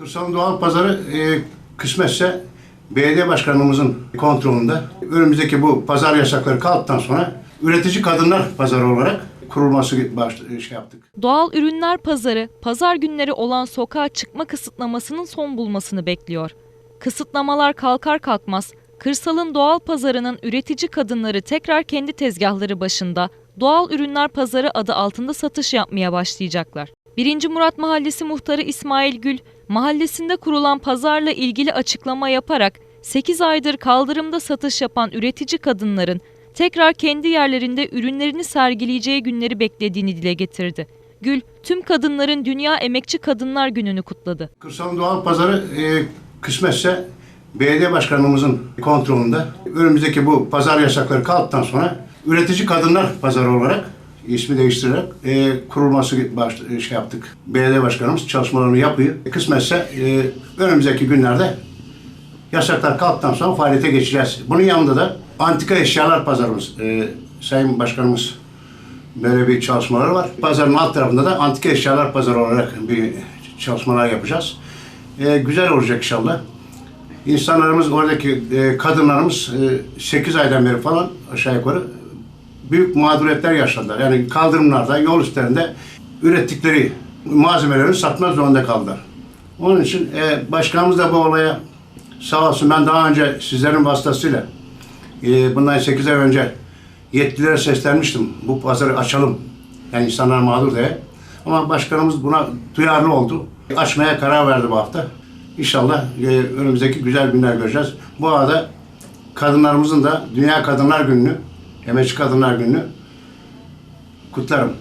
Kırsal Doğal Pazarı e, kısmetse belediye başkanımızın kontrolünde önümüzdeki bu pazar yasakları kalktıktan sonra üretici kadınlar pazarı olarak kurulması baş, şey yaptık. Doğal ürünler pazarı, pazar günleri olan sokağa çıkma kısıtlamasının son bulmasını bekliyor. Kısıtlamalar kalkar kalkmaz, kırsalın doğal pazarının üretici kadınları tekrar kendi tezgahları başında doğal ürünler pazarı adı altında satış yapmaya başlayacaklar. 1. Murat Mahallesi muhtarı İsmail Gül, mahallesinde kurulan pazarla ilgili açıklama yaparak 8 aydır kaldırımda satış yapan üretici kadınların tekrar kendi yerlerinde ürünlerini sergileyeceği günleri beklediğini dile getirdi. Gül, tüm kadınların Dünya Emekçi Kadınlar Günü'nü kutladı. Kırsal Doğal Pazarı e, kısmetse belediye başkanımızın kontrolünde önümüzdeki bu pazar yasakları kalktıktan sonra üretici kadınlar pazarı olarak ismi değiştirerek e, kurulması baş, şey yaptık. Belediye başkanımız çalışmalarını yapıyor. Kısmetse e, önümüzdeki günlerde yasaklar kalktıktan sonra faaliyete geçeceğiz. Bunun yanında da antika eşyalar pazarımız. E, Sayın Başkanımız böyle bir çalışmaları var. Pazarın alt tarafında da antika eşyalar pazarı olarak bir çalışmalar yapacağız. E, güzel olacak inşallah. İnsanlarımız, oradaki e, kadınlarımız e, 8 aydan beri falan aşağı yukarı büyük mağduriyetler yaşadılar. Yani kaldırımlarda, yol üstlerinde ürettikleri malzemelerini satmak zorunda kaldılar. Onun için e, başkanımız da bu olaya sağ olsun ben daha önce sizlerin vasıtasıyla e, bundan 8 ay önce yetkililere seslenmiştim. Bu pazarı açalım. Yani insanlar mağdur diye. Ama başkanımız buna duyarlı oldu. Açmaya karar verdi bu hafta. İnşallah e, önümüzdeki güzel günler göreceğiz. Bu arada kadınlarımızın da Dünya Kadınlar Günü'nü, Emekçi Kadınlar Günü'nü kutlarım.